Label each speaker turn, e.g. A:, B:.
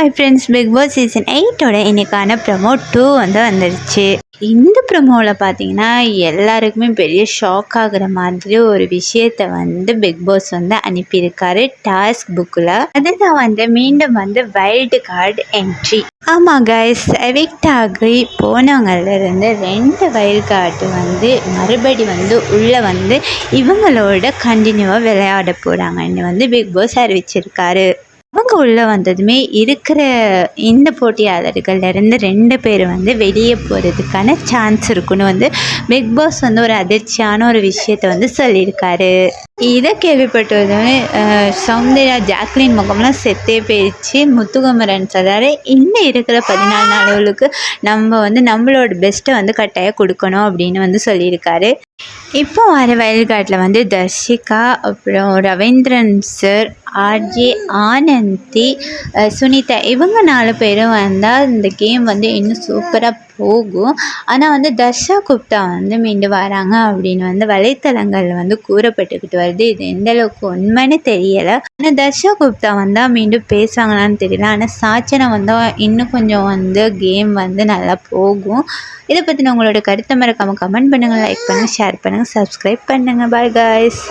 A: Hi friends Bigg Boss season எயிட்டோட இன்னைக்கான promo two வந்து வந்துடுச்சு இந்த ப்ரமோவில் பார்த்தீங்கன்னா எல்லாருக்குமே பெரிய ஷாக் ஆகுற மாதிரி ஒரு விஷயத்த வந்து பிக் பாஸ் வந்து அனுப்பியிருக்காரு டாஸ்க் புக்கில் அதுதான் வந்து மீண்டும் வந்து வைல்டு கார்டு என்ட்ரி ஆமாம் கைஸ் எவிக்ட் ஆகி போனவங்கள்லேருந்து ரெண்டு வைல்ட் கார்டு வந்து மறுபடி வந்து உள்ளே வந்து இவங்களோட கண்டினியூவாக விளையாட போகிறாங்கன்னு வந்து பிக் பாஸ் அறிவிச்சிருக்காரு. அவங்க உள்ளே வந்ததுமே இருக்கிற இந்த போட்டியாளர்கள்லேருந்து ரெண்டு பேர் வந்து வெளியே போகிறதுக்கான சான்ஸ் இருக்குன்னு வந்து பிக் பாஸ் வந்து ஒரு அதிர்ச்சியான ஒரு விஷயத்த வந்து சொல்லியிருக்காரு. இதை கேள்விப்பட்டதுமே சௌந்தர்யா ஜாக்லின் முகம்லாம் செத்தே போயிடுச்சு. முத்துகுமரன் சொல்கிறாரு இன்னும் இருக்கிற பதினாலு நாளுகளுக்கு நம்ம வந்து நம்மளோட பெஸ்ட்டை வந்து கட்டாயம் கொடுக்கணும் அப்படின்னு வந்து சொல்லியிருக்காரு. இப்போ வர வயல்காட்டில் வந்து தர்ஷிகா அப்புறம் ரவீந்திரன் சார் ஆர்ஜே ஆனந்தி சுனிதா இவங்க நாலு பேரும் வந்தால் இந்த கேம் வந்து இன்னும் சூப்பராக போகும். ஆனால் வந்து தர்ஷா குப்தா வந்து மீண்டும் வராங்க அப்படின்னு வந்து வலைத்தளங்கள் வந்து கூறப்பட்டுக்கிட்டு வருது. இது எந்த அளவுக்கு உண்மைன்னு தெரியலை. ஆனால் தர்ஷா குப்தா வந்தால் மீண்டும் பேசுவாங்களான்னு தெரியல. ஆனால் சாச்சனை வந்தால் இன்னும் கொஞ்சம் வந்து கேம் வந்து நல்லா போகும். இதை பற்றின உங்களோட கருத்தை மறக்காமல் கமெண்ட் பண்ணுங்கள் லைக் பண்ணுங்கள் ஷேர் பண்ணுங்கள் சப்ஸ்கிரைப் பண்ணுங்கள் பாய் காய்ஸ்